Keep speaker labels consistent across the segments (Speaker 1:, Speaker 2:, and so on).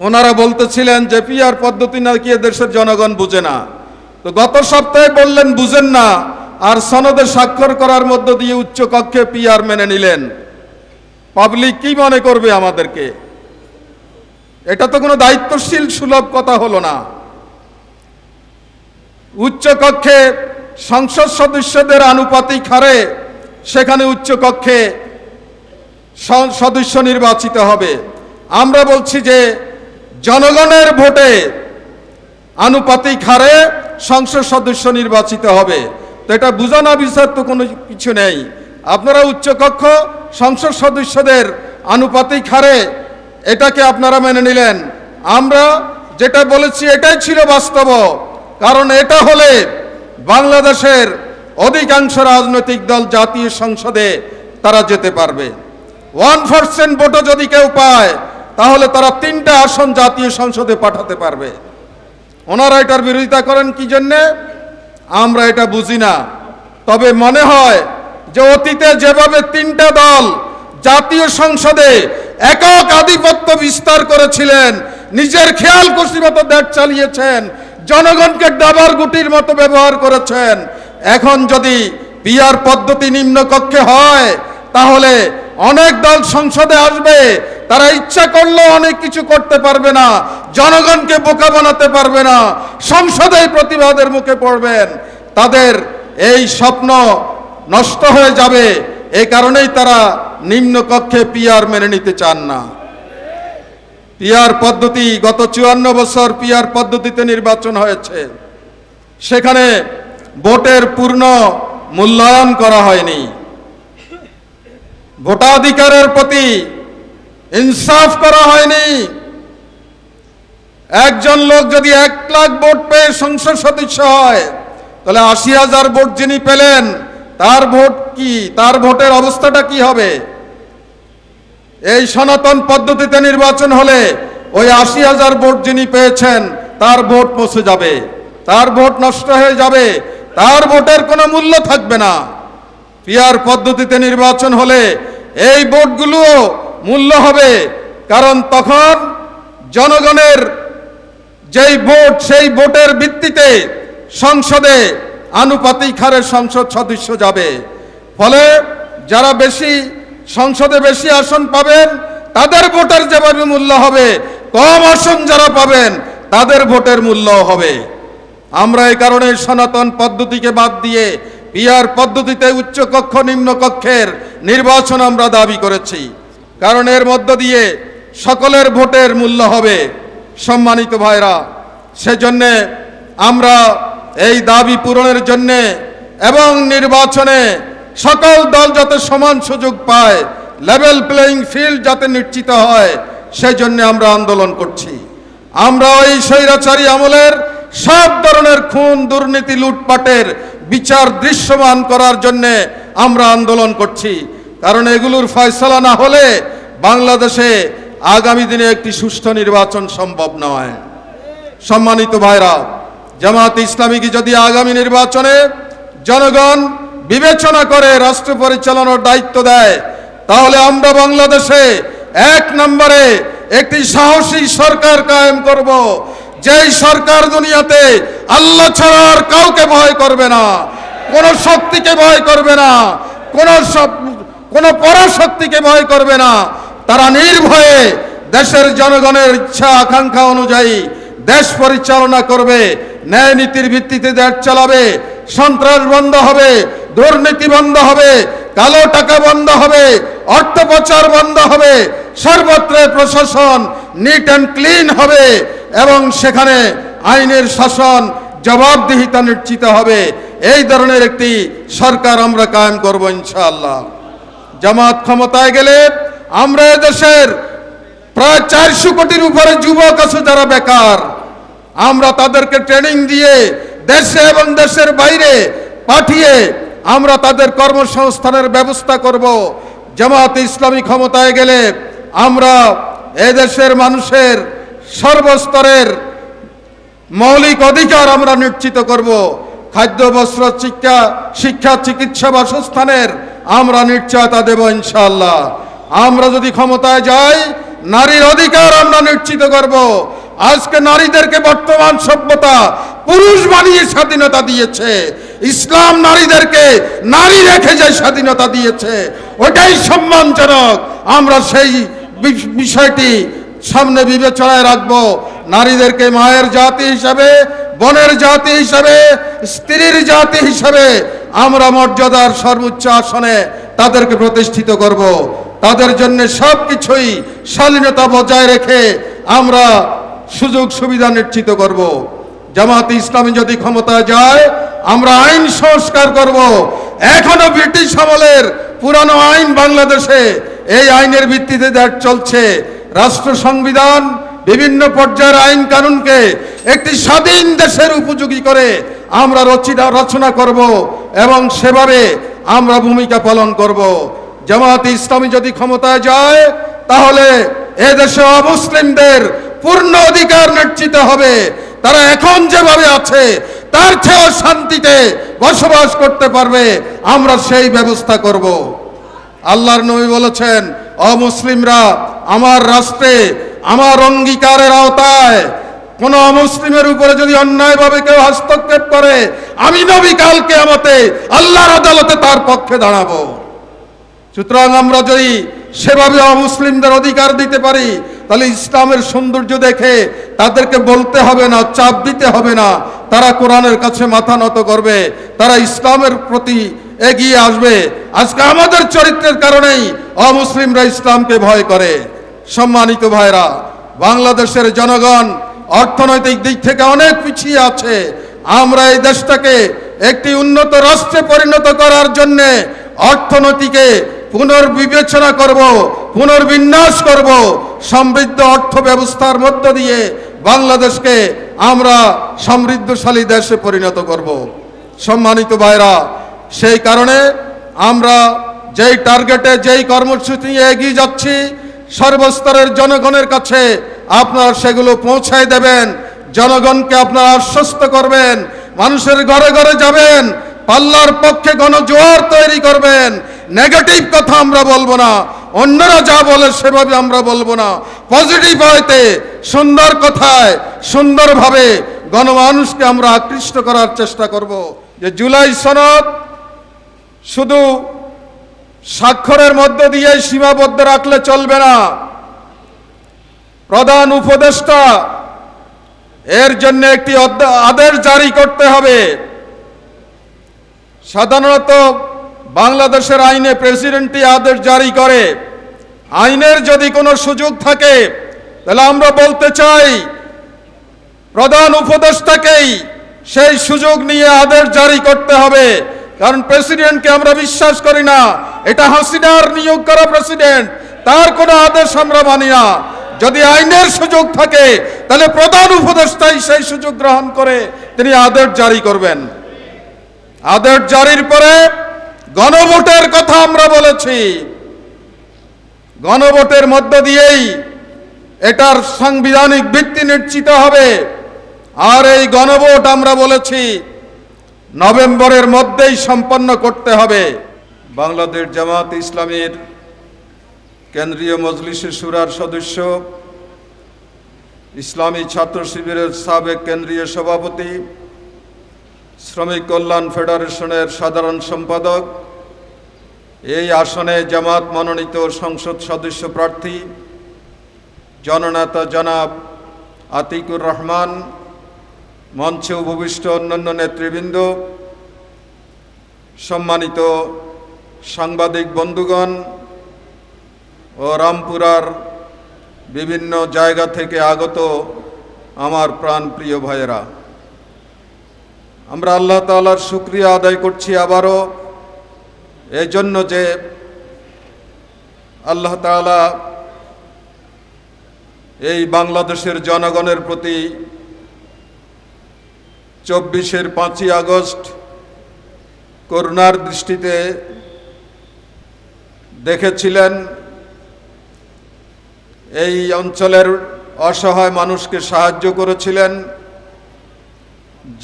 Speaker 1: ওনারা বলতেছিলেন যে পিআর পদ্ধতি নাকি দেশের জনগণ বুঝে না। তো গত সপ্তাহে বললেন, বুঝেন না। আর সনদে স্বাক্ষর করার মধ্য দিয়ে উচ্চ কক্ষে পিআর মেনে নিলেন। পাবলিক কি মনে করবে আমাদেরকে? এটা তো কোনো দায়িত্বশীল সুলভ কথা হলো না। উচ্চ কক্ষে সংসদ সদস্যদের আনুপাতিক হারে সেখানে উচ্চ কক্ষে সদস্য নির্বাচিত হবে। আমরা বলছি যে জনগণের ভোটে আনুপাতিক হারে সংসদ সদস্য নির্বাচিত হবে। তো এটা বোঝানো বিচার তো কোনো কিছু নেই। আপনারা উচ্চকক্ষ সংসদ সদস্যদের আনুপাতিক হারে এটাকে আপনারা মেনে নিলেন। আমরা যেটা বলেছি এটাই ছিল বাস্তব। কারণ এটা হলে বাংলাদেশের অধিকাংশ রাজনৈতিক দল জাতীয় সংসদে তারা যেতে পারবে। ওয়ান পার্সেন্ট ভোটও যদি কেউ পায় তাহলে তারা তিনটা আসন জাতীয় সংসদে পাঠাতে পারবে। ওনারা এটার বিরোধিতা করেন কি জন্যে? আমরা এটা বুঝি না। তবে মনে হয় যে অতীতে যেভাবে তিনটা দল জাতীয় সংসদে একক আধিপত্য বিস্তার করেছিলেন, নিজের খেয়াল খুশি মতো দেশ চালিয়েছেন, জনগণকে ডাবার গুটির মতো ব্যবহার করেছেন, এখন যদি পিয়ার পদ্ধতি নিম্নকক্ষে হয়, তাহলে অনেক দল সংসদে আসবে তারা ইচ্ছা করলেও অনেক কিছু করতে পারবে না, জনগণকে বোকা বানাতে পারবে না সংসদে প্রতিবাদের মুখে পড়বেন। তাদের এই স্বপ্ন নষ্ট হয়ে যাবে এই কারণেই তারা নিম্ন কক্ষে পিয়ার মেনে নিতে চান না। পিয়ার পদ্ধতি গত চুয়ান্ন বছর পিয়ার পদ্ধতিতে নির্বাচন হয়েছে। সেখানে ভোটের পূর্ণ মূল্যায়ন করা হয়নি। ভোটাধিকারের প্রতি ইনসাফ করা হয়নি। একজন লোক যদি এক লাখ ভোট পেয়ে সংসদ সদস্য হয়, তাহলে আশি হাজার ভোট যিনি পেলেন, তার ভোট কি? তার ভোটের অবস্থাটা কি হবে? এই সনাতন পদ্ধতিতে নির্বাচন হলে ওই আশি হাজার ভোট যিনি পেয়েছেন, তার ভোট পৌঁছে যাবে, তার ভোট নষ্ট হয়ে যাবে, তার ভোটের কোনো মূল্য থাকবে না। পিয়ার পদ্ধতিতে নির্বাচন হলে এই ভোটগুলো মূল্য হবে। কারণ তখন জনগণের যেই ভোট, সেই ভোটের ভিত্তিতে সংসদে আনুপাতিক হারে সংসদ সদস্য যাবে। ফলে যারা বেশি, সংসদে বেশি আসন পাবেন, তাদের ভোটের যেভাবে মূল্য হবে, কম আসন যারা পাবেন, তাদের ভোটের মূল্য হবে। আমরা এই কারণে সনাতন পদ্ধতিকে বাদ দিয়ে পিয়ার পদ্ধতিতে উচ্চকক্ষ, নিম্নকক্ষের নির্বাচন আমরা দাবি করেছি। কারণ এর মধ্য দিয়ে সকলের ভোটের মূল্য হবে, সম্মানিত ভাইরা। সেজন্যে আমরা এই দাবি পূরণের জন্যে এবং নির্বাচনে সকল দল যাতে সমান সুযোগ পায় লেভেল প্লেয়িং ফিল্ড যাতে নিশ্চিত হয় সেই জন্য আমরা আন্দোলন করছি। আমরা ওই স্বৈরাচারী আমলের সব ধরনের খুন, দুর্নীতি, লুটপাটের বিচার দৃশ্যমান করার জন্যে আমরা আন্দোলন করছি। কারণ এগুলোর ফয়সলা না হলে বাংলাদেশে আগামী দিনে একটি সুষ্ঠু নির্বাচন সম্ভব নয়। সম্মানিত ভাইরা, জামাত ইসলামীকে যদি আগামী নির্বাচনে জনগণ বিবেচনা করে রাষ্ট্র পরিচালনার দায়িত্ব দেয়, তাহলে আমরা বাংলাদেশে এক নম্বরে একটি সাহসী সরকার কায়েম করব। যেই সরকার দুনিয়াতে আল্লাহ ছাড়া আর কাউকে ভয় করবে না, কোন শক্তিকে ভয় করবে না, কোন সব কোন পরাশক্তিকে ভয় করবে না। তারা নির্ভয়ে দেশের জনগণের ইচ্ছা, আকাঙ্ক্ষা অনুযায়ী দেশ পরিচালনা করবে, ন্যায় নীতির ভিত্তিতে দেশ চালাবে, সন্ত্রাস বন্ধ হবে, দুর্নীতি বন্ধ হবে, কালো টাকা বন্ধ হবে, অর্থ পাচার বন্ধ হবে, সর্বত্র প্রশাসন নিট অ্যান্ড ক্লিন হবে এবং সেখানে আইনের শাসন জবাবদিহিতা নিশ্চিত হবে। এই ধরনের একটি সরকার আমরা কায়েম করব ইনশাআল্লাহ। জামাত ক্ষমতায় গেলে আমরা দেশের প্রায় চারশো কোটির উপরে যুবক আছে যারা বেকার। আমরা তাদেরকে ট্রেনিং দিয়ে দেশে এবং দেশের বাইরে পাঠিয়ে আমরা তাদের কর্মসংস্থানের ব্যবস্থা করব। জামাত ইসলামী ক্ষমতায় গেলে আমরা এদেশের মানুষের সর্বস্তরের মৌলিক অধিকার আমরা নিশ্চিত করব। খাদ্য, বস্ত্র, শিক্ষা শিক্ষা, চিকিৎসা বাসস্থানের আমরা নিশ্চয়তা দেব ইনশাল্লাহ আমরা যদি ক্ষমতায় যাই, নারীর অধিকার আমরা নিশ্চিত করব। আজকে নারীদেরকে বর্তমান সভ্যতা পুরুষ বানিয়ে স্বাধীনতা দিয়েছে। ইসলাম নারীদেরকে নারী রেখে যে স্বাধীনতা দিয়েছে, ওটাই সম্মানজনক। আমরা সেই বিষয়টি সামনে বিবেচনায় রাখব। নারীদেরকে মায়ের জাতি হিসাবে, বনের জাতি হিসাবে, স্ত্রীর জাতি হিসাবে আমরা মর্যাদার সর্বোচ্চ আসনে তাদেরকে প্রতিষ্ঠিত করব। তাদের জন্য সব কিছুই শালীনতা বজায় রেখে আমরা সুযোগ সুবিধা নিশ্চিত করব। জামাত ইসলামী যদি ক্ষমতায় যায়, আমরা আইন সংস্কার করব। এখনও ব্রিটিশ আমলের পুরানো আইন বাংলাদেশে এই আইনের ভিত্তিতে চলছে, রাষ্ট্র সংবিধান বিভিন্ন পর্যায়ের আইন কানুনকে একটি স্বাধীন দেশের উপযোগী করে আমরা রচিনা রচনা করব এবং সেভাবে আমরা ভূমিকা পালন করব। জামাত ইসলামী যদি ক্ষমতায় যায়, তাহলে এদেশে অমুসলিমদের পূর্ণ অধিকার নিশ্চিত হবে। তারা এখন যেভাবে আছে, তার চেয়েও শান্তিতে বসবাস করতে পারবে, আমরা সেই ব্যবস্থা করব। আল্লাহর নবী বলেছেন, অমুসলিমরা আমার রাষ্ট্রে আমার অঙ্গীকারের আওতায় কোন অমুসলিমের উপরে যদি অন্যায়ভাবে কেউ হস্তক্ষেপ করে, আমি নবী কালকে আমাতে আল্লাহর আদালতে তার পক্ষে দাঁড়াবো। সুতরাং আমরা যদি সেভাবে অমুসলিমদের অধিকার দিতে পারি, তাহলে ইসলামের সৌন্দর্য দেখে তাদেরকে বলতে হবে না, চাপ দিতে হবে না। তারা কোরআনের কাছে মাথা নত করবে, তারা ইসলামের প্রতি এগিয়ে আসবে। আজকে আমাদের চরিত্রের কারণেই অমুসলিমরা ইসলামকে ভয় করে। সম্মানিত ভাইরা, বাংলাদেশের জনগণ অর্থনৈতিক দিক থেকে অনেক পিছিয়ে আছে। আমরা এই দেশটাকে একটি উন্নত রাষ্ট্রে পরিণত করার জন্যে অর্থনীতিকে পুনর্বিবেচনা করব, পুনর্বিন্যাস করব। সমৃদ্ধ অর্থ ব্যবস্থার মধ্য দিয়ে বাংলাদেশকে আমরা সমৃদ্ধশালী দেশে পরিণত করব। সম্মানিত ভাইরা, সেই কারণে আমরা যেই টার্গেটে, যেই কর্মসূচি নিয়ে এগিয়ে যাচ্ছি সর্বস্তরের জনগণের কাছে আপনারা সেগুলো পৌঁছায় দেবেন। জনগণকে আপনারা আশ্বস্ত করবেন। মানুষের ঘরে ঘরে যাবেন। পাল্লার পক্ষে গণজোয়ার তৈরি করবেন। নেগেটিভ কথা আমরা বলব না। অন্যরা যা বলে সেভাবে আমরা বলব না। পজিটিভ হয়তে সুন্দর কথায়, সুন্দরভাবে গণমানুষকে আমরা আকৃষ্ট করার চেষ্টা করব। যে জুলাই সনদ শুধু স্বাক্ষরের মধ্য দিয়ে সীমাবদ্ধ রাখলে চলবে না। প্রধান উপদেষ্টা, এর জন্য একটি আদেশ জারি করতে হবে। সাধারণত বাংলাদেশের আইনে প্রেসিডেন্টই আদেশ জারি করে। আইনের যদি কোনো সুযোগ থাকে, তাহলে আমরা বলতে চাই, প্রধান উপদেষ্টাকেই সেই সুযোগ নিয়ে আদেশ জারি করতে হবে। কারণ প্রেসিডেন্টকে আমরা বিশ্বাস করি না। এটা হাসিনার নিয়োগ করা প্রেসিডেন্ট। তার কোনো আদেশ আমরা মানি না। যদি আইনের সুযোগ থাকে, তাহলে প্রধান উপদেষ্টাই সেই সুযোগ গ্রহণ করে তিনি আদেশ জারি করবেন। আদেশ জারির পরে গণভোটের কথা আমরা বলেছি। গণভোটের মধ্য দিয়েই এটার সাংবিধানিক ভিত্তি নিশ্চিত হবে। আর এই গণভোট আমরা বলেছি নভেম্বরের মধ্যেই সম্পন্ন করতে হবে। বাংলাদেশ জামাত ইসলামীর কেন্দ্রীয় মজলিসের সুরার সদস্য, ইসলামী ছাত্র শিবিরের সাবেক কেন্দ্রীয় সভাপতি, শ্রমিক কল্যাণ ফেডারেশনের সাধারণ সম্পাদক, এই আসনে জামাত মনোনীত সংসদ সদস্য প্রার্থী, জননেতা জনাব আতিকুর রহমান মঞ্চে উপবিষ্ট অন্যান্য নেতৃবৃন্দ, সম্মানিত সাংবাদিক বন্ধুগণ ও রামপুরার বিভিন্ন জায়গা থেকে আগত আমার প্রাণ প্রিয় ভাইয়েরা, আমরা আল্লাহ তাআলার শুক্রিয়া আদায় করছি আবারও। এই জন্য যে আল্লাহ তাআলা এই বাংলাদেশের জনগণের প্রতি চব্বিশের পাঁচই আগস্ট করুণার দৃষ্টিতে দেখেছিলেন এই অঞ্চলের অসহায় মানুষকে সাহায্য করেছিলেন,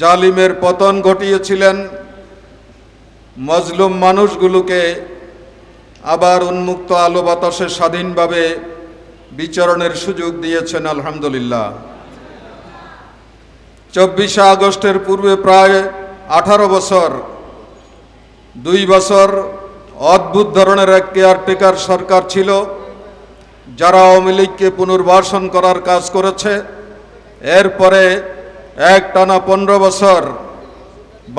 Speaker 1: জালিমের পতন ঘটিয়েছিলেন, মজলুম মানুষগুলোকে আবার উন্মুক্ত আলো বাতাসে স্বাধীনভাবে বিচরণের সুযোগ দিয়েছেন, আলহামদুলিল্লাহ। চব্বিশে আগস্টের পূর্বে প্রায় আঠারো বছর, দুই বছর অদ্ভুত ধরনের এক কেয়ারটেকার সরকার ছিল, যারা আওয়ামী লীগকে পুনর্বাসন করার কাজ করেছে। এরপরে এক টানা পনেরো বছর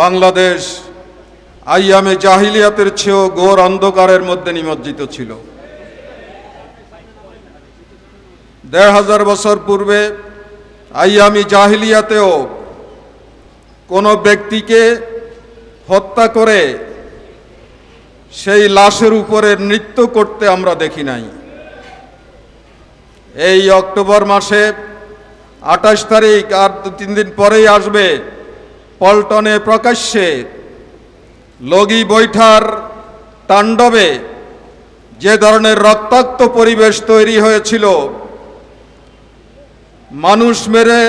Speaker 1: বাংলাদেশ আইয়ামে জাহিলিয়াতের চেয়েও ঘোর অন্ধকারের মধ্যে নিমজ্জিত ছিল। দেড় হাজার বছর পূর্বে আইয়ামি জাহিলিয়াতেও কোনো ব্যক্তিকে হত্যা করে সেই লাশের উপরে নৃত্য করতে আমরা দেখি নাই। এই অক্টোবর মাসে আঠাশ তারিখ আর দু তিন দিন পরেই আসবে পল্টনে প্রকাশ্যে লগি বৈঠার তাণ্ডবে যে ধরনের রক্তাক্ত পরিবেশ তৈরি হয়েছিল মানুষ মেরে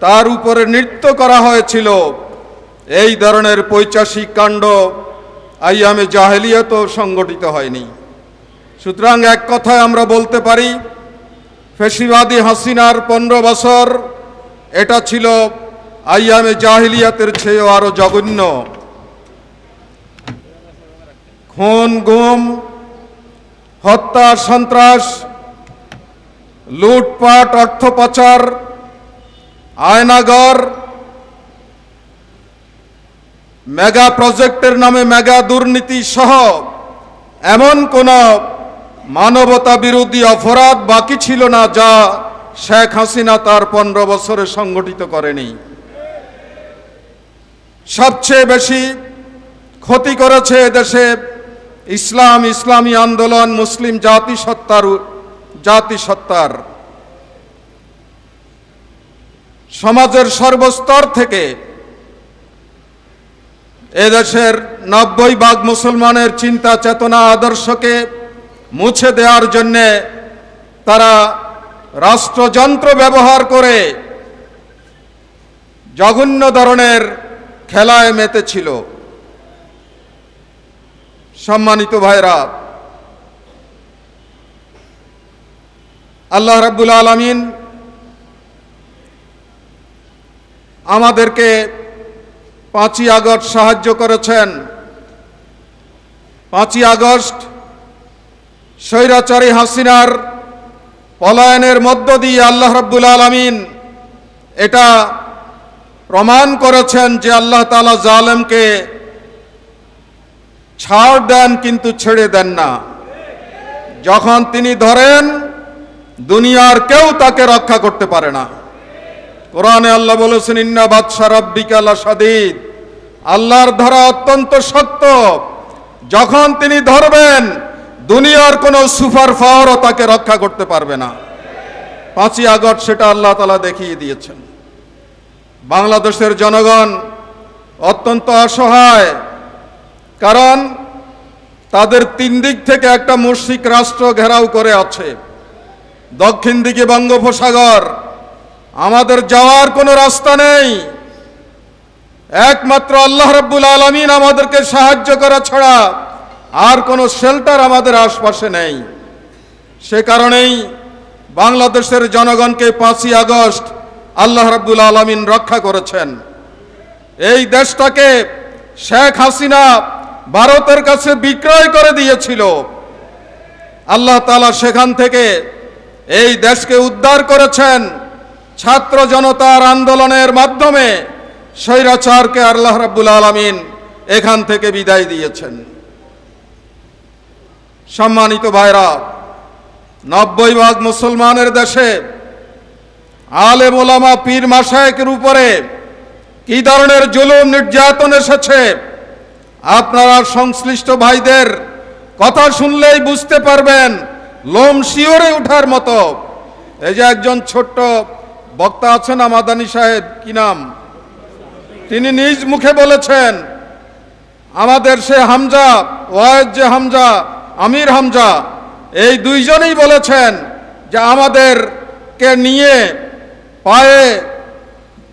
Speaker 1: তার উপরে নৃত্য করা হয়েছিল। এই ধরনের পৈচাসিক কাণ্ড আইয়ামে জাহেলিয়ত সংগঠিত হয়নি। সুতরাং এক কথায় আমরা বলতে পারি, ফেসিবাদী হাসিনার পনেরো বছর এটা ছিল আইয়ামে জাহিলিয়াতের চেয়েও আরও জঘন্য। খুন, গুম, হত্যা, সন্ত্রাস লুটপাট, অর্থ আয়নাগর মেগা প্রজেক্টের নামে মেগা দুর্নীতি সহ এমন কোন মানবতা বিরোধী অপরাধ বাকি ছিল না যা শেখ হাসিনা তার পনেরো বছরে সংগঠিত করেনি। সবচেয়ে বেশি ক্ষতি করেছে দেশে ইসলাম, ইসলামী আন্দোলন, মুসলিম জাতিসত্তার জাতিসত্তার সমাজের সর্বস্তর থেকে এদেশের নব্বই ভাগ মুসলমানের চিন্তা, চেতনা, আদর্শকে মুছে দেওয়ার জন্যে তারা রাষ্ট্রযন্ত্র ব্যবহার করে জঘন্য ধরনের খেলায় মেতেছিল। সম্মানিত ভাইরা আল্লাহ রাব্বুল আলমিন আমাদেরকে পাঁচই আগস্ট সাহায্য করেছেন। পাঁচই আগস্ট স্বৈরাচারী হাসিনার পলায়নের মধ্য দিয়ে আল্লাহ রাব্বুল আলমিন এটা প্রমাণ করেছেন যে আল্লাহ তালা জালেমকে ছাড় দেন কিন্তু ছেড়ে দেন না। যখন তিনি ধরেন দুনিয়ার কেউ তাকে রক্ষা করতে পারে না। কোরআনে আল্লাহ বলেছেন, ইন্না বাদশা রব্বিকালা সাদিদ আল্লাহর ধরা অত্যন্ত শক্ত যখন তিনি ধরবেন, দুনিয়ার কোনো সুপার পাওয়ারও তাকে রক্ষা করতে পারবে না। পাঁচই আগস্ট সেটা আল্লাহ তালা দেখিয়ে দিয়েছেন। বাংলাদেশের জনগণ অত্যন্ত অসহায়, কারণ তাদের তিন দিক থেকে একটা মুশরিক রাষ্ট্র ঘেরাও করে আছে। দক্ষিণ দিকে বঙ্গোপসাগর। আমাদের যাওয়ার কোনো রাস্তা নেই। একমাত্র আল্লাহ রাব্বুল আলমিন আমাদেরকে সাহায্য করা ছাড়া আর কোনো শেল্টার আমাদের আশপাশে নেই। সে কারণেই বাংলাদেশের জনগণকে পাঁচই আগস্ট আল্লাহ রাব্বুল আলমিন রক্ষা করেছেন। এই দেশটাকে শেখ হাসিনা ভারতের কাছে বিক্রয় করে দিয়েছিল। আল্লাহ তালা সেখান থেকে এই দেশকে উদ্ধার করেছেন ছাত্র জনতার আন্দোলনের মাধ্যমে স্বৈরাচারকে আল্লাহ রাব্বুল আলমিন এখান থেকে বিদায় দিয়েছেন। সম্মানিত ভাইরা, নব্বই ভাগ মুসলমানের দেশে আলে ওলামা পীর মাসায়কের উপরে কি ধরনের জুলুম নির্যাতন এসেছে, আপনারা সংশ্লিষ্ট ভাইদের কথা শুনলেই বুঝতে পারবেন। লোম শিওরে ওঠার মতো। এই যে একজন ছোট্ট বক্তা আছেন আমাদানি সাহেব, কি নাম? তিনি নিজ মুখে বলেছেন, আমাদের সে হামজা ওয়াজ যে হামজা, আমির হামজা, এই দুইজনেই বলেছেন যে আমাদেরকে নিয়ে পায়ে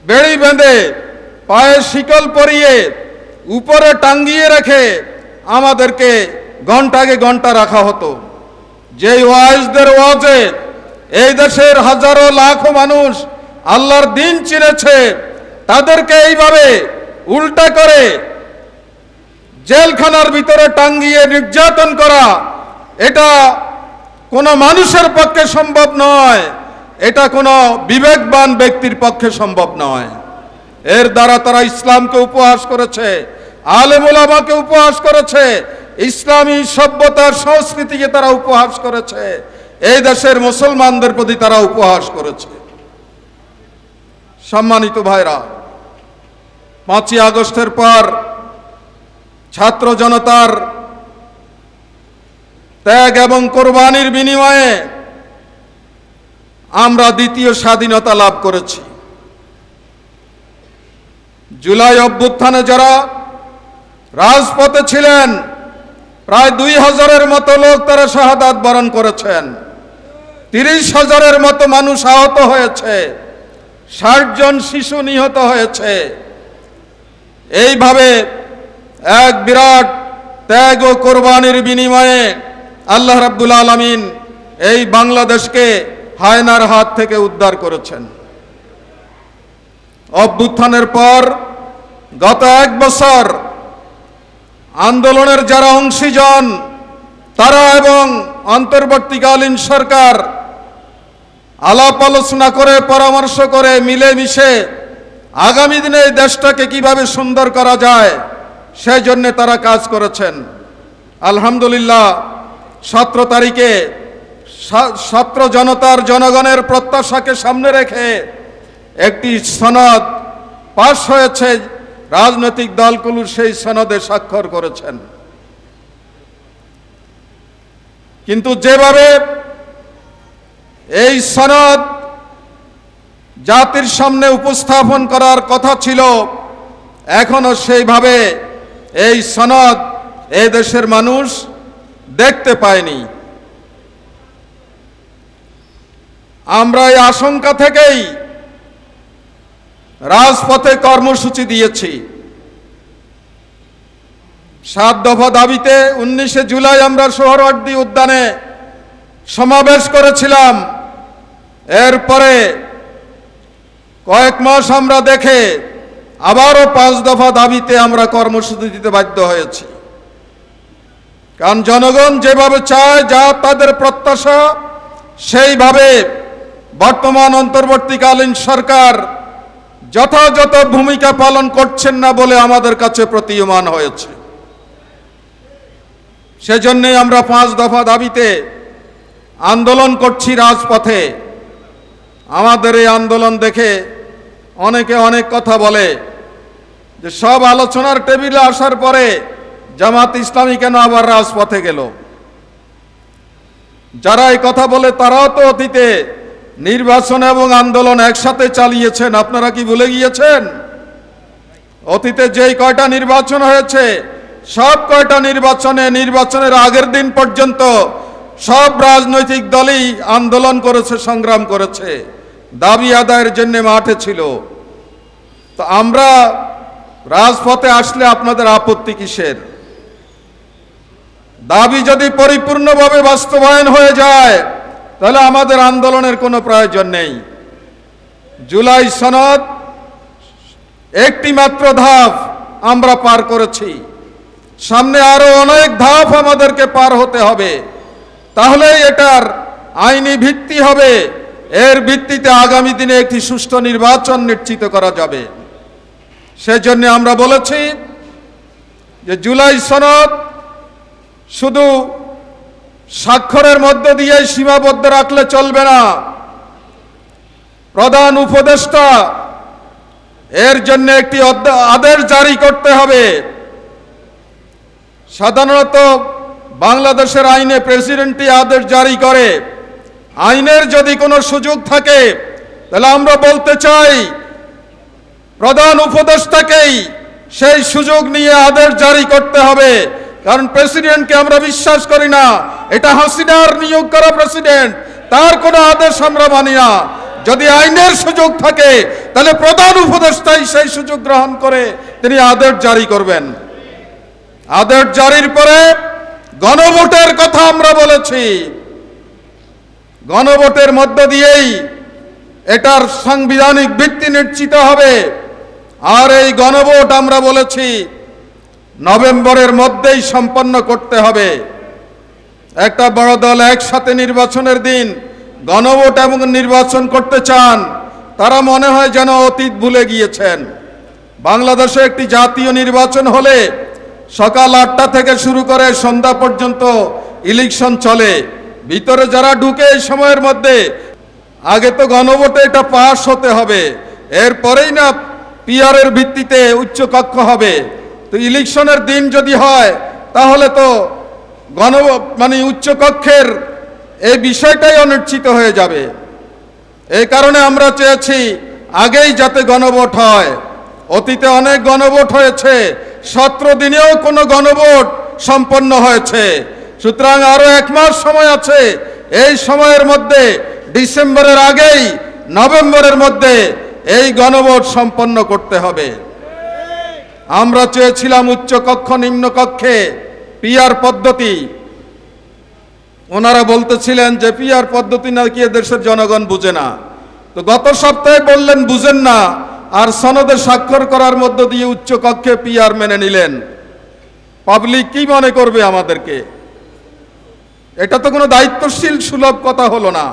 Speaker 1: বেড়ি বেঁধে, পায়ে শিকল পরিয়ে, উপরে টাঙ্গিয়ে রেখে আমাদেরকে ঘন্টাকে ঘণ্টা রাখা হতো। যেই ওয়াইজদের ওয়াজে এই দেশের হাজারো লাখো মানুষ আল্লাহর দিন চিনেছে, তাদেরকে এইভাবে উল্টা করে জেলখানার ভিতরে টাঙ্গিয়ে নির্যাতন করা, এটা কোনো মানুষের পক্ষে সম্ভব নয়, এটা কোনো বিবেকবান ব্যক্তির পক্ষে সম্ভব নয়। এর দ্বারা তারা ইসলামকে উপহাস করেছে আলেমুল আমাকে উপহাস করেছে ইসলামী সভ্যতার সংস্কৃতিকে তারা উপহাস করেছে। এই দেশের মুসলমানদের প্রতি তারা উপহাস করেছে। সম্মানিত ভাইরা, পাঁচই আগস্টের পর ছাত্র জনতার ত্যাগ এবং কোরবানির বিনিময়ে আমরা দ্বিতীয় স্বাধীনতা লাভ করেছি। জুলাই অভ্যুত্থানে যারা রাজপথে ছিলেন প্রায় দুই হাজারের মতো লোক তারা শাহাদাত বরণ করেছেন। তিরিশ হাজারের মতো মানুষ আহত হয়েছে। ষাট জন শিশু নিহত হয়েছে। এইভাবে এক বিরাট ত্যাগ ও কোরবানির বিনিময়ে আল্লাহ রাব্বুল আলমিন এই বাংলাদেশকে হায়নার হাত থেকে উদ্ধার করেছেন। অভ্যুত্থানের পর গত এক বছর আন্দোলনের যারা অংশীজন, তারা এবং অন্তর্বর্তীকালীন সরকার আলাপ আলোচনা করে, পরামর্শ করে, মিলেমিশে আগামী দিনে এই দেশটাকে কীভাবে সুন্দর করা যায় সেই জন্য তারা কাজ করেছেন। আলহামদুলিল্লাহ, সতেরো তারিখে ছাত্র জনতার জনগণের প্রত্যাশাকে সামনে রেখে একটি সনদ পাশ হয়েছে রাজনৈতিক দলগুলো সেই সনদে স্বাক্ষর করেছেন। কিন্তু যেভাবে এই সনদ জাতির সামনে উপস্থাপন করার কথা ছিল, এখনও সেইভাবে এই সনদ এই দেশের মানুষ দেখতে পায়নি। আমরা এই আশঙ্কা থেকেই রাজপথে কর্মসূচি দিয়েছি। সাত দফা দাবিতে উনিশে জুলাই আমরা সোহরওয়ার্দী উদ্যানে সমাবেশ করেছিলাম। এরপরে কয়েক মাস আমরা দেখে আবারও পাঁচ দফা দাবিতে আমরা কর্মসূচি দিতে বাধ্য হয়েছি। কারণ জনগণ যেভাবে চায়, যা তাদের প্রত্যাশা, সেইভাবে বর্তমান অন্তর্বর্তীকালীন সরকার যথাযথ ভূমিকা পালন করছেন না বলে আমাদের কাছে প্রতীয়মান হয়েছে। সেজন্যে আমরা পাঁচ দফা দাবিতে আন্দোলন করছি রাজপথে। আমাদের এই আন্দোলন দেখে অনেকে অনেক কথা বলে যে সব আলোচনার টেবিলে আসার পরে জামাত ইসলামী কেন আবার রাজপথে গেল? যারা এই কথা বলে তারাও তো অতীতে নির্বাচন এবং আন্দোলন একসাথে চালিয়েছেন, আপনারা কি ভুলে গিয়েছেন? অতীতে যেই কয়টা নির্বাচন হয়েছে, সব কয়টা নির্বাচনে, নির্বাচনের আগের দিন পর্যন্ত সব রাজনৈতিক দলই আন্দোলন করেছে, সংগ্রাম করেছে। দাবি আদায়ের জন্য মাঠে ছিল। তো আমরা রাজপথে আসলে আপনাদের আপত্তি কিসের? দাবি যদি পরিপূর্ণভাবে বাস্তবায়ন হয়ে যায় তাহলে আমাদের আন্দোলনের কোনো প্রয়োজন নেই। জুলাই সনদ, একটি মাত্র ধাপ আমরা পার করেছি। সামনে আরও অনেক ধাপ আমাদেরকে পার হতে হবে। তাহলেই এটার আইনি ভিত্তি হবে। এর ভিত্তিতে আগামী দিনে একটি সুষ্ঠু নির্বাচন নিশ্চিত করা যাবে। সেজন্য আমরা বলেছি যে জুলাই সনদ শুধু স্বাক্ষরের মধ্য দিয়ে সীমাবদ্ধ রাখলে চলবে না। প্রধান উপদেষ্টা, এর জন্য একটি আদেশ জারি করতে হবে। সাধারণত বাংলাদেশের আইনে প্রেসিডেন্টই আদেশ জারি করে। আইনের যদি কোনো সুযোগ থাকে, তাহলে আমরা বলতে চাই, প্রধান উপদেষ্টাকেই সেই সুযোগ নিয়ে আদেশ জারি করতে হবে। কারণ প্রেসিডেন্টকে আমরা বিশ্বাস করি না। এটা হাসিনার নিয়োগ করা প্রেসিডেন্ট। তার কোনো আদেশ আমরা মানি না। যদি আইনের সুযোগ থাকে, তাহলে প্রধান উপদেষ্টাই সেই সুযোগ গ্রহণ করে তিনি আদেশ জারি করবেন। আদেশ জারির পরে গণভোটের কথা আমরা বলেছি। গণভোটের মধ্য দিয়েই এটার সাংবিধানিক ভিত্তি নিশ্চিত হবে। আর এই গণভোট আমরা বলেছি নভেম্বরের মধ্যেই সম্পন্ন করতে হবে। একটা বড় দল একসাথে নির্বাচনের দিন গণভোট এবং নির্বাচন করতে চান, তারা মনে হয় যেন অতীত ভুলে গিয়েছেন। বাংলাদেশে একটি জাতীয় নির্বাচন হলে সকাল আটটা থেকে শুরু করে সন্ধ্যা পর্যন্ত ইলেকশন চলে। ভিতরে যারা ঢুকে এই সময়ের মধ্যে, আগে তো গণভোটে এটা পাস হতে হবে, এরপরেই না পিআরের ভিত্তিতে উচ্চ কক্ষ হবে। তো ইলেকশনের দিন যদি হয়, তাহলে তো গণ মানে উচ্চকক্ষের এই বিষয়টাই অনিশ্চিত হয়ে যাবে। এই কারণে আমরা চেয়েছি, আগেই যাতে গণভোট হয়। অতীতে অনেক গণভোট হয়েছে, সতেরো দিনেও কোনো গণভোট সম্পন্ন হয়েছে। সুতরাং আরও এক মাস সময় আছে, এই সময়ের মধ্যে, ডিসেম্বরের আগেই, নভেম্বরের মধ্যে এই গণভোট সম্পন্ন করতে হবে। আমরা চেয়েছিলাম উচ্চকক্ষ, নিম্নকক্ষে পিআর পদ্ধতি। ওনারা বলতেছিলেন যে পিআর পদ্ধতি নাকি দেশের জনগণ বুঝে না। তো গত সপ্তাহে বললেন বুঝেন না, আর সনদে স্বাক্ষর করার মধ্য দিয়ে উচ্চকক্ষে পিআর মেনে নিলেন। পাবলিক কি মনে করবে আমাদেরকে? এটা তো কোনো দায়িত্বশীল সুলভ কথা হলো না।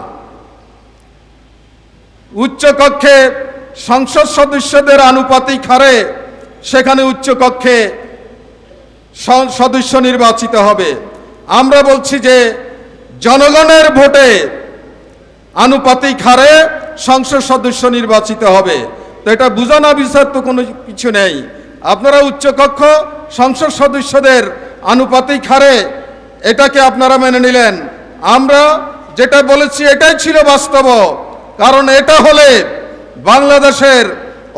Speaker 1: উচ্চকক্ষে সংসদ সদস্যদের আনুপাতিক হারে সেখানে উচ্চকক্ষে সদস্য নির্বাচিত হবে। আমরা বলছি যে জনগণের ভোটে আনুপাতিক হারে সংসদ সদস্য নির্বাচিত হবে। তো এটা বোঝানো বিচার তো কোনো কিছু নেই। আপনারা উচ্চকক্ষ সংসদ সদস্যদের আনুপাতিক হারে এটাকে আপনারা মেনে নিলেন। আমরা যেটা বলেছি এটাই ছিল বাস্তব। কারণ এটা হলে বাংলাদেশের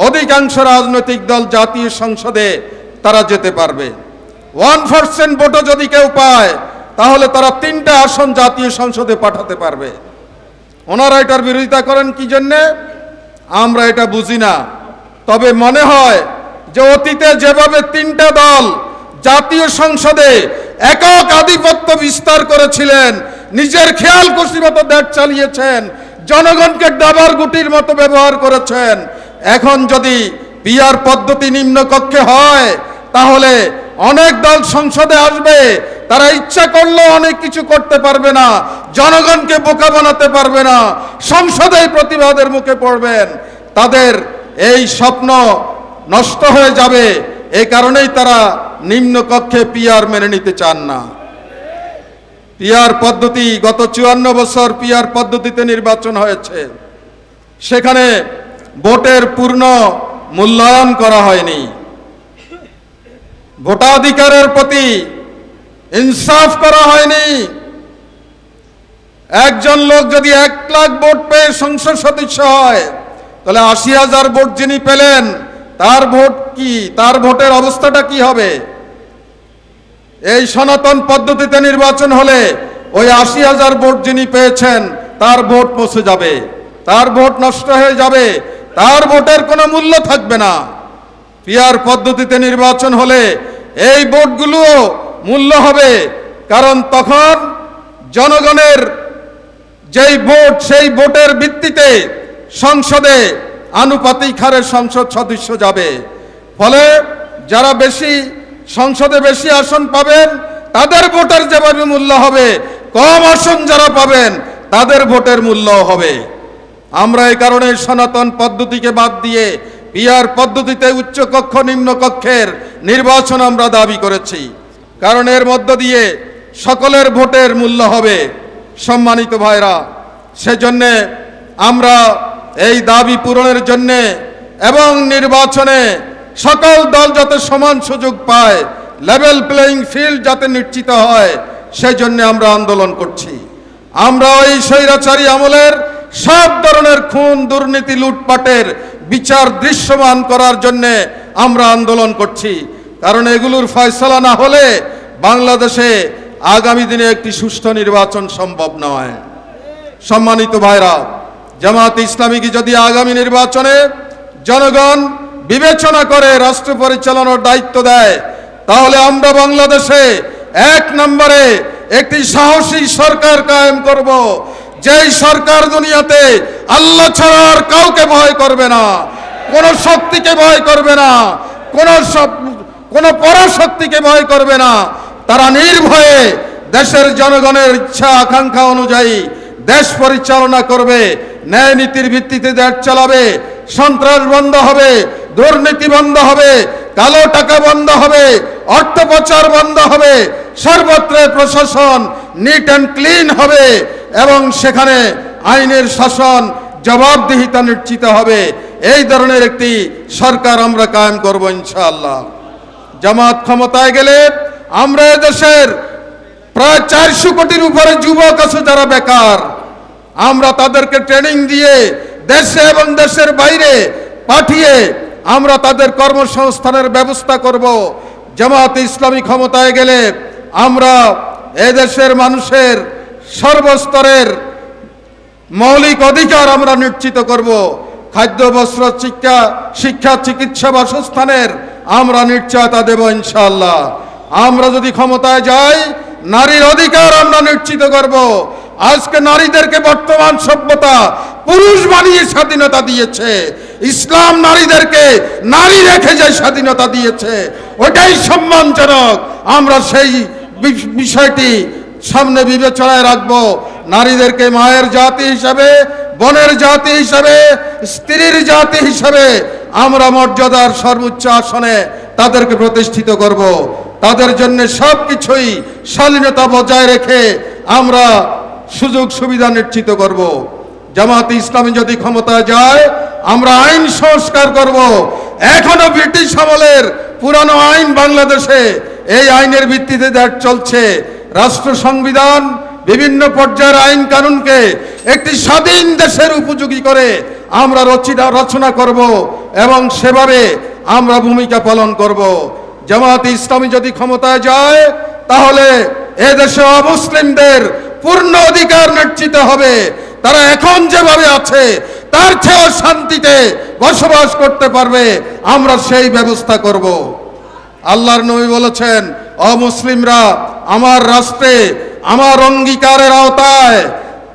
Speaker 1: অধিকাংশ রাজনৈতিক দল জাতীয় সংসদে তারা যেতে পারবে। ওয়ান পার্সেন্ট ভোটও যদি কেউ পায়, তাহলে তারা তিনটা আসন জাতীয় সংসদে পাঠাতে পারবে। ওনারা এটার বিরোধিতা করেন কি জন্যে? আমরা এটা বুঝি না। তবে মনে হয় যে অতীতে যেভাবে তিনটা দল জাতীয় সংসদে একক আধিপত্য বিস্তার করেছিলেন, নিজের খেয়াল খুশি মতো দেশ চালিয়েছেন, জনগণকে ডাবার গুটির মতো ব্যবহার করেছেন এখন যদি পিআর পদ্ধতি নিম্নকক্ষে হয়, তাহলে অনেক দল সংসদে আসবে, তারা ইচ্ছা করলেও অনেক কিছু করতে পারবে না, জনগণকে বোকা বানাতে পারবে না সংসদে প্রতিবাদের মুখে পড়বেন। তাদের এই স্বপ্ন নষ্ট হয়ে যাবে এই কারণেই তারা নিম্নকক্ষে পিয়ার মেনে নিতে চান না। পিয়ার পদ্ধতি গত চুয়ান্ন বছর পিয়ার পদ্ধতিতে নির্বাচন হয়েছে। সেখানে ভোটের পূর্ণ মূল্যায়ন করা হয়নি। ভোটাধিকারের প্রতি ইনসাফ করা হয়নি। একজন লোক যদি এক লাখ ভোট পেয়ে সংসদ সদস্য হয়, তাহলে আশি হাজার ভোট যিনি পেলেন, তার ভোট কি? তার ভোটের অবস্থাটা কি হবে? এই সনাতন পদ্ধতিতে নির্বাচন হলে ওই আশি হাজার ভোট যিনি পেয়েছেন, তার ভোট পৌঁছে যাবে। তার ভোট নষ্ট হয়ে যাবে। তার ভোটের কোনো মূল্য থাকবে না। পিয়ার পদ্ধতিতে নির্বাচন হলে এই ভোটগুলোও মূল্য হবে। কারণ তখন জনগণের যেই ভোট, সেই ভোটের ভিত্তিতে সংসদে আনুপাতিক হারে সংসদ সদস্য যাবে। ফলে যারা বেশি, সংসদে বেশি আসন পাবেন, তাদের ভোটের যেভাবে মূল্য হবে, কম আসন যারা পাবেন, তাদের ভোটের মূল্য হবে। আমরা এই কারণে সনাতন পদ্ধতিকে বাদ দিয়ে পিআর পদ্ধতিতে উচ্চকক্ষ, নিম্নকক্ষের নির্বাচন আমরা দাবি করেছি। কারণ এর মধ্য দিয়ে সকলের ভোটের মূল্য হবে, সম্মানিত ভাইরা। সেজন্যে আমরা এই দাবি পূরণের জন্যে এবং নির্বাচনে সকল দল যাতে সমান সুযোগ পায় লেভেল প্লেয়িং ফিল্ড যাতে নিশ্চিত হয়, সেজন্য আমরা আন্দোলন করছি। আমরা ওই স্বৈরাচারী আমলের সব ধরনের খুন, দুর্নীতি, লুটপাটের বিচার দৃশ্যমান করার জন্য আমরা আন্দোলন করছি। কারণ এগুলোর ফয়সলা না হলে বাংলাদেশে আগামী দিনে একটি সুষ্ঠু নির্বাচন সম্ভব নয়। সম্মানিত ভাইরা, জামাত ইসলামীকে যদি আগামী নির্বাচনে জনগণ বিবেচনা করে রাষ্ট্র পরিচালনার দায়িত্ব দেয়, তাহলে আমরা বাংলাদেশে এক নম্বরে একটি সাহসী সরকার কায়েম করব। যেই সরকার দুনিয়াতে আল্লাহ ছাড়া আর কাউকে ভয় করবে না, কোন শক্তিকে ভয় করবে না, কোন কোন পরাশক্তিকে ভয় করবে না, তারা নির্ভয়ে দেশের জনগণের ইচ্ছা, আকাঙ্ক্ষা অনুযায়ী দেশ পরিচালনা করবে, ন্যায় নীতির ভিত্তিতে দেশ চালাবে, সন্ত্রাস বন্ধ হবে, দুর্নীতি বন্ধ হবে, কালো টাকা বন্ধ হবে, অর্থ বন্ধ হবে সর্বত্র প্রশাসন নিট অ্যান্ড ক্লিন হবে এবং সেখানে আইনের শাসন জবাবদিহিতা নিশ্চিত হবে। এই ধরনের একটি সরকার আমরা কায়েম করব ইনশাআল্লাহ। জামাত ক্ষমতায় গেলে আমরা দেশের প্রায় চারশো কোটির উপরে যুবক আছে যারা বেকার। আমরা তাদেরকে ট্রেনিং দিয়ে দেশে এবং দেশের বাইরে পাঠিয়ে আমরা তাদের কর্মসংস্থানের ব্যবস্থা করব। জামাত ইসলামী ক্ষমতায় গেলে আমরা এদেশের মানুষের সর্বস্তরের মৌলিক অধিকার আমরা নিশ্চিত করব। খাদ্য, বস্ত্র, শিক্ষা শিক্ষা, চিকিৎসা, বাসস্থানের আমরা নিশ্চয়তা দেব ইনশাল্লাহ আমরা যদি ক্ষমতায় যাই, নারীর অধিকার আমরা নিশ্চিত করব। আজকে নারীদেরকে বর্তমান সভ্যতা পুরুষ বানিয়ে স্বাধীনতা দিয়েছে। ইসলাম নারীদেরকে নারী রেখে যে স্বাধীনতা দিয়েছে, ওটাই সম্মানজনক। আমরা সেই বিষয়টি সামনে বিবেচনায় রাখব। নারীদেরকে মায়ের জাতি হিসাবে, বনের জাতি হিসাবে, স্ত্রীর জাতি হিসাবে আমরা মর্যাদার সর্বোচ্চ আসনে তাদেরকে প্রতিষ্ঠিত করব। তাদের জন্য সব কিছুই শালীনতা বজায় রেখে আমরা সুযোগ সুবিধা নিশ্চিত করব। জামাতে ইসলামী যদি ক্ষমতা যায়, আমরা আইন সংস্কার করব। এখনও ব্রিটিশ আমলের পুরানো আইন বাংলাদেশে এই আইনের ভিত্তিতে চলছে, রাষ্ট্র সংবিধান বিভিন্ন পর্যায়ের আইন কানুনকে একটি স্বাধীন দেশের উপযোগী করে আমরা রচিনা, রচনা করব এবং সেভাবে আমরা ভূমিকা পালন করব। জামাত ইসলামী যদি ক্ষমতায় যায়, তাহলে এদেশে অমুসলিমদের পূর্ণ অধিকার নিশ্চিত হবে। তারা এখন যেভাবে আছে, তার চেয়েও শান্তিতে বসবাস করতে পারবে, আমরা সেই ব্যবস্থা করব। আল্লাহর নবী বলেছেন অমুসলিমরা আমার রাষ্ট্রে, আমার অঙ্গীকারের আওতায়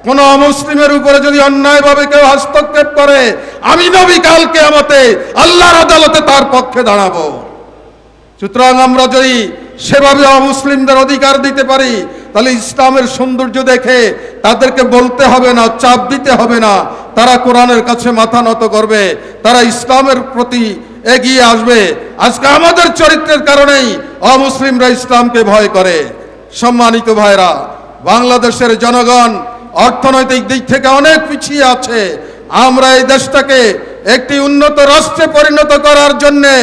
Speaker 1: কোন অমুসলিমের উপরে যদি অন্যায়ভাবে কেউ হস্তক্ষেপ করে, আমি নবী কালকে আমাতে আল্লাহর আদালতে তার পক্ষে দাঁড়াবো। সুতরাং আমরা যদি সেভাবে অমুসলিমদের অধিকার দিতে পারি, তাহলে ইসলামের সৌন্দর্য দেখে তাদেরকে বলতে হবে না, চাপ দিতে হবে না। তারা কোরআনের কাছে মাথা নত করবে, তারা ইসলামের প্রতি এগিয়ে আসবে। আজকে আমাদের চরিত্রের কারণেই অমুসলিমরা ইসলামকে ভয় করে। সম্মানিত ভাইরা, বাংলাদেশের জনগণ অর্থনৈতিক দিক থেকে অনেক পিছিয়ে আছে। আমরা এই দেশটাকে একটি উন্নত রাষ্ট্রে পরিণত করার জন্যে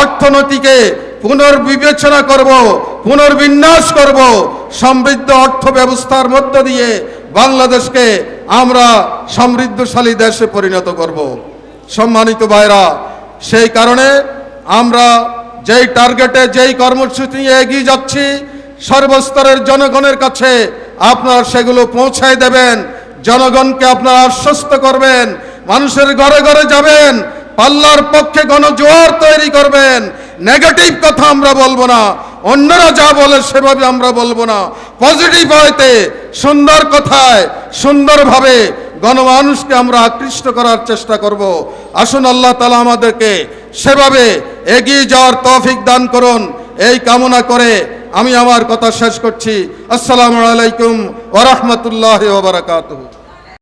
Speaker 1: অর্থনীতিকে পুনর্বিবেচনা করব, পুনর্বিন্যাস করব। সমৃদ্ধ অর্থ ব্যবস্থার মধ্য দিয়ে বাংলাদেশকে আমরা সমৃদ্ধশালী দেশে পরিণত করব। সম্মানিত ভাইরা সেই কারণে আমরা যেই টার্গেটে যেই কর্মসূচি নিয়ে এগিয়ে যাচ্ছি, সর্বস্তরের জনগণের কাছে আপনারা সেগুলো পৌঁছায় দেবেন। জনগণকে আপনারা আশ্বস্ত করবেন, মানুষের ঘরে ঘরে যাবেন, পাল্লার পক্ষে গণজোয়ার তৈরি করবেন। নেগেটিভ কথা আমরা বলব না, অন্যরা যা বলে সেভাবে আমরা বলব না। পজিটিভ হয়তে, সুন্দর কথায়, সুন্দরভাবে গণমানুষকে আমরা আকৃষ্ট করার চেষ্টা করব। আসুন আল্লাহ তালা আমাদেরকে সেভাবে এগিয়ে যাওয়ার তফিক দান করুন। এই কামনা করে আমি আমার কথা শেষ করছি। আসসালামু আলাইকুম ওরহমতুল্লাহ ওবরাকাতুহ